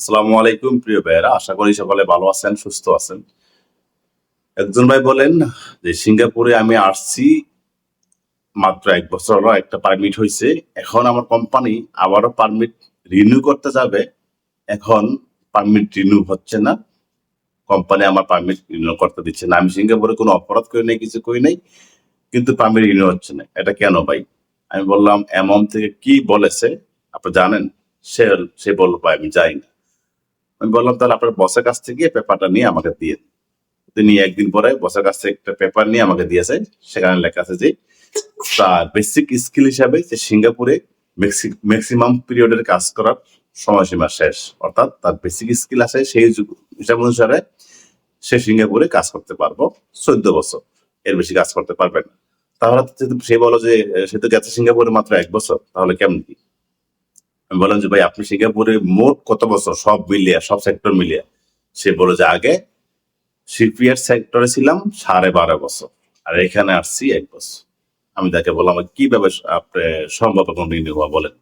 আসসালামু আলাইকুম, প্রিয় ভাইয়েরা। আশা করি সকলে ভালো আছেন, সুস্থ আছেন। একজন ভাই বলেন যে, সিঙ্গাপুরে আমি আসছি মাত্র এক বছর হলো, একটা পারমিট হয়েছে এখন আমার কোম্পানি আবারও পারমিট রিনিউ করতে যাবে। এখন পারমিট রিনিউ হচ্ছে না। কোম্পানি আমার পারমিট রিনিউ করতে দিচ্ছে না। আমি সিঙ্গাপুরে কোনো অপরাধ করি নাই, কিছু করি নাই, কিন্তু পারমিট রিনিউ হচ্ছে না। এটা কেন ভাই? আমি বললাম অ্যামাউন্ট থেকে কি বলেছে? আপনি জানেন, সে সে বলল, ভাই, আমি যাই না। আমি বললাম, তাহলে আপনার বসের কাছ থেকে পেপারটা নিয়ে আমাকে দিয়ে তিনি একদিন পরে বসের কাছ থেকে একটা পেপার নিয়ে আমাকে দিয়েছে। সেখানে লেখা আছে যে, তার বেসিক স্কিল হিসাবে যে সিঙ্গাপুরে ম্যাক্সিমাম পিরিয়ডের কাজ করার সময়সীমা শেষ। অর্থাৎ তার বেসিক স্কিল আছে, সেই হিসাব অনুসারে সে সিঙ্গাপুরে কাজ করতে পারব চোদ্দ বছর। এর বেশি কাজ করতে পারবে না। তাহলে সে বলো যে, সে তো গেছে সিঙ্গাপুরে মাত্র এক বছর, তাহলে কেমন কি? আমি বললাম যে, ভাই, আপনি সিঙ্গাপুরে মোট কত বছর? সব মিলিয়ে, সব সেক্টর মিলিয়ে। সে বলে যে, আগে শিপইয়ার্ড সেক্টরে ছিলাম সাড়ে বারো বছর, আর এখানে আসছি এক বছর। আমি তাকে বললাম কীভাবে আপনি সম্ভব কন্টিনিউ হওয়া বলেন?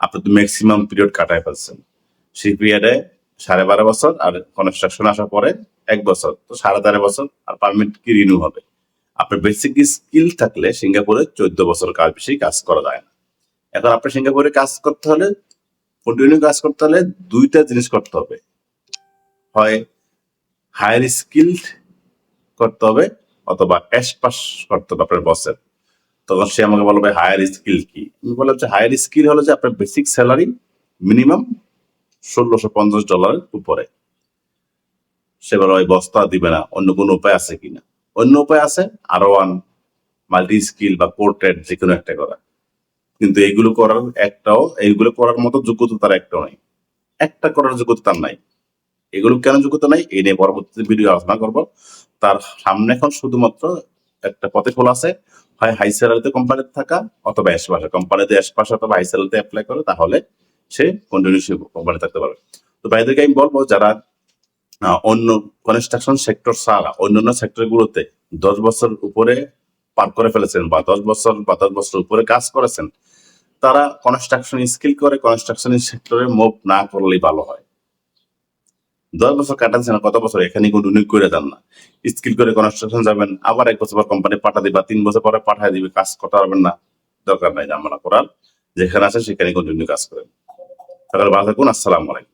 আপনি তো ম্যাক্সিমাম পিরিয়ড কাটায় ফেলছেন। শিপইয়ার্ডে সাড়ে বারো বছর আর কনস্ট্রাকশন আসার পরে এক বছর, তো সাড়ে তেরো বছর, আর পারমিট কি রিনিউ হবে? আপনার বেসিক স্কিল থাকলে সিঙ্গাপুরে চোদ্দ বছর কাজ বেশি কাজ করা যায় না। এখন আপনার সিঙ্গাপুরে কাজ করতে হলে কন্টিনিউ কাজ করতে হলে দুইটা জিনিস করতে হবে। হয় হায়ার স্কিল করতে হবে, অথবা এস পাস করতে হবে আপনার বসের তখন সে আমাকে বলবে হায়ার স্কিল কি? আমি বললাম যে হায়ার স্কিল হলো যে আপনার বেসিক স্যালারি মিনিমাম ষোলোশো পঞ্চাশ ডলারের উপরে। সে বলে ওই বস্তা দিবে না, অন্য কোনো উপায় আছে কিনা অন্য উপায় আছে, আরও ওয়ান মাল্টি স্কিল বা পোর্ট্রেট যে কোনো একটা করা। কিন্তু এইগুলো করার একটাও এইগুলো করার মতো যোগ্যতা তার একটাও নাই। একটা করার যোগ্যতা তার নাই। এগুলো কেন যোগ্যতা নাই? এই নিয়ে পরবর্তীতে ভিডিও আলোচনা করব। তার সামনে এখন শুধুমাত্র একটা পথে খোলা আছে। হয় হাই স্যালারিতে কোম্পানিতে থাকা অথবা এস পাশে। কোম্পানিতে এস পাশে অথবা হাই স্যালারিতে অ্যাপ্লাই করে, তাহলে সে কন্টিনিউসলি কোম্পানি থাকতে পারবে। তো ভাইদেরকে আমি বলব, যারা অন্য কনস্ট্রাকশন সেক্টর ছাড়া অন্যান্য সেক্টর গুলোতে দশ বছর উপরে পার করে ফেলেছেন বা দশ বছর বা দশ বছর উপরে কাজ করেছেন তারা কনস্ট্রাকশন স্কিল করে কনস্ট্রাকশন সেক্টরে মুভ না করলেই ভালো হয়। দশ বছর কাটাচ্ছে না কত বছর? এখানে কোনো নিয়োগ করে যান না। স্কিল করে কনস্ট্রাকশন যাবেন, আবার এক বছর পর কোম্পানি পাঠা দিবা, তিন বছর পরে পাঠায় দিবে, কাজ করতে পারবেন না। দরকার নাই জামানা করার। যেখানে আছে সেখানে কন্টিনিউ কাজ করেন। তাহলে ভালো থাকুন, আসসালামু আলাইকুম।